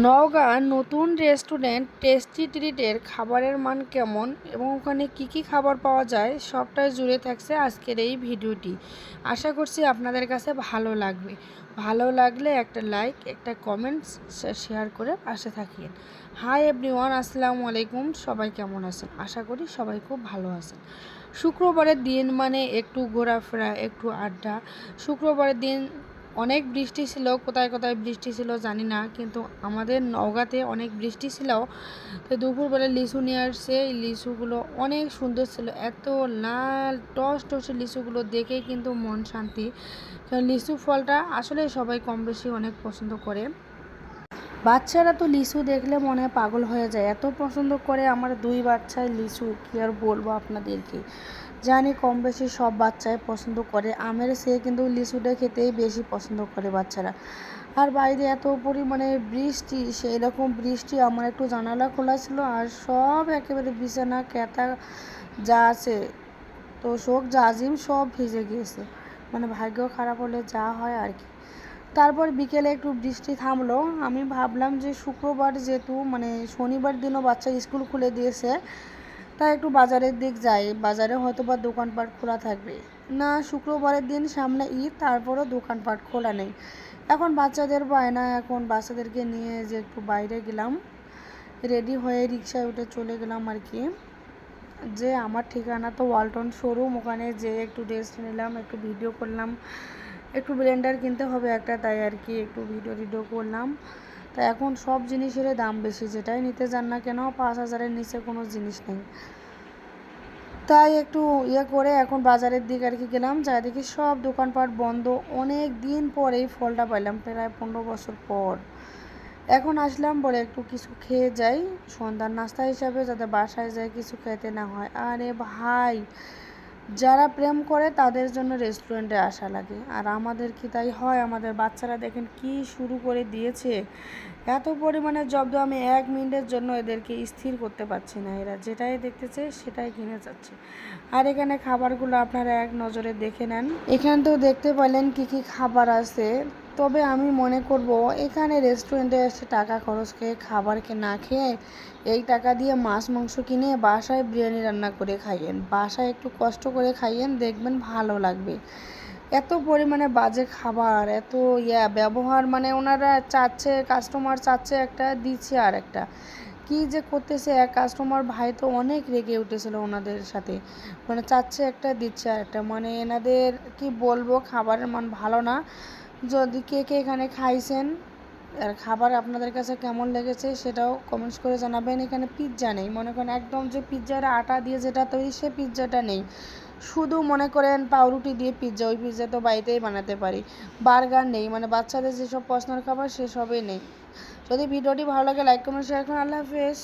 নওগাঁ নতুন restaurant tasty ট্রিটের খাবারের মান কেমন এবং ওখানে কি কি খাবার পাওয়া যায় সবটাই জুড়ে থাকছে আজকের এই ভিডিওটি। আশা করছি আপনাদের কাছে ভালো লাগবে। ভালো লাগলে একটা লাইক, একটা কমেন্টস শেয়ার করে পাশে থাকিয়েন হাই এভরিওয়ান, আসসালামু আলাইকুম। সবাই কেমন আছেন? আশা করি সবাই খুব ভালো আছেন। শুক্রবারের দিন মানে একটু ঘোরাফেরা, একটু আড্ডা। শুক্রবারের দিন অনেক বৃষ্টি ছিল, কোথায় কোথায় বৃষ্টি ছিল জানি না, কিন্তু আমাদের নওগাঁতে অনেক বৃষ্টি ছিল। তো দুপুরবেলা লিচু নিয়ে আসছে, এই লিচুগুলো অনেক সুন্দর ছিল, এত লাল, টস টসে লিচুগুলো দেখেই কিন্তু মন শান্তি। কারণ লিচু ফলটা আসলে সবাই কম বেশি অনেক পছন্দ করে। বাচ্চারা তো লিচু দেখলে মনে পাগল হয়ে যায়, এত পছন্দ করে আমার দুই বাচ্চায় লিচু, কী আর বলব আপনাদেরকে। জানি কম বেশি সব বাচ্চাই পছন্দ করে। আমের সে কিন্তু লিচুটা খেতেই বেশি পছন্দ করে বাচ্চারা। আর বাইরে এত পরিমাণে বৃষ্টি সেই রকম বৃষ্টি আমার একটু জানালা খোলা ছিল আর সব একেবারে বিছানা ক্যাতা যা আছে তো শোক জাজিম সব ভিজে গিয়েছে। মানে ভাগ্য খারাপ হলে যা হয় আর কি। তারপর বিকেলে একটু বৃষ্টি থামলো। আমি ভাবলাম যে শুক্রবার যেহেতু মানে শনিবার দিনও বাচ্চা স্কুল খুলে দিয়েছে তাই একটু বাজারের দিক যাই। বাজারে হয়তো বা দোকানপাট খোলা থাকবে। না, শুক্রবারের দিন সামনে ঈদ, তারপরও দোকানপাট খোলা নেই। এখন বাচ্চাদের বায়না, এখন বাচ্চাদেরকে নিয়ে যে একটু বাইরে গেলাম, রেডি হয়ে রিক্সায় উঠে চলে গেলাম আর কি। যে আমার ঠিকানা তো ওয়ালটন শোরুম, ওখানে যে একটু ড্রেস নিলাম, একটু ভিডিও করলাম, একটু ব্লেন্ডার কিনতে হবে একটা, তাই আর কি একটু ভিডিও টিডিও করলাম। তা এখন সব জিনিসের দাম বেশি, যেটাই নিতে যান না কেন, পাঁচ হাজারের নিচে কোনো জিনিস নেই। তাই একটু ইয়ে করে এখন বাজারের দিকে আর কি গেলাম, যা দেখি সব দোকানপাট বন্ধ। অনেক দিন পর এই ফলটা পাইলাম, প্রায় পনেরো বছর পর। এখন আসলাম বলে একটু কিছু খেয়ে যাই, সন্ধ্যার নাস্তা হিসাবে যাতে বাসায় যায় কিছু খেতে না হয়। আরে ভাই যারা প্রেম করে, তাদের জন্য রেস্টুরেন্টে আসা লাগে। আর আমাদের কি তাই হয়? আমাদের বাচ্চারা দেখেন কি শুরু করে দিয়েছে। এত পরিমাণে জব্দ আমি এক মিনিটের জন্য এদেরকে স্থির করতে পারছি না। এরা যেটাই দেখতেছে, সেটাই কিনে যাচ্ছে আর এখানে খাবারগুলো আপনারা এক নজরে দেখে নেন। এখানতেও দেখতে পেলেন কি কি খাবার আছে। তবে আমি মনে করব, এখানে রেস্টুরেন্টে এসে টাকা খরচ খেয়ে খাবারকে না খেয়ে, এই টাকা দিয়ে মাছ, মাংস কিনে বাসায় বিরিয়ানি রান্না করে খাইয়েন। বাসায় একটু কষ্ট করে খাইয়েন, দেখবেন ভালো লাগবে। এত পরিমাণে বাজে খাবার, এত ইয়া, ব্যবহার মানে ওনারা চাচ্ছে কাস্টমার চাচ্ছে একটা, দিচ্ছে আর একটা। কি যে করতেছে, এক কাস্টমার ভাই তো অনেক রেগে উঠেছিল ওনাদের সাথে। মানে চাচ্ছে একটা, দিচ্ছে আর একটা। মানে এনাদের, কি বলব, খাবারের মান ভালো না। যদি কে কে এখানে খাইছেন, আর খাবার আপনাদের কাছে কেমন লেগেছে সেটাও কমেন্টস করে জানাবেন। এখানে পিৎজা নেই। মনে করেন একদম যে পিৎজার আটা দিয়ে যেটা তৈরি, সে পিৎজাটা নেই। শুধু মনে করেন পাউরুটি দিয়ে পিৎজা ওই পিৎজা তো বাড়িতেই বানাতে পারি। বার্গার নেই মানে বাচ্চাদের যেসব পছন্দের খাবার সেসবই নেই। যদি ভিডিওটি ভালো লাগে লাইক কমেন্ট শেয়ার করুন। আল্লাহ হাফেজ।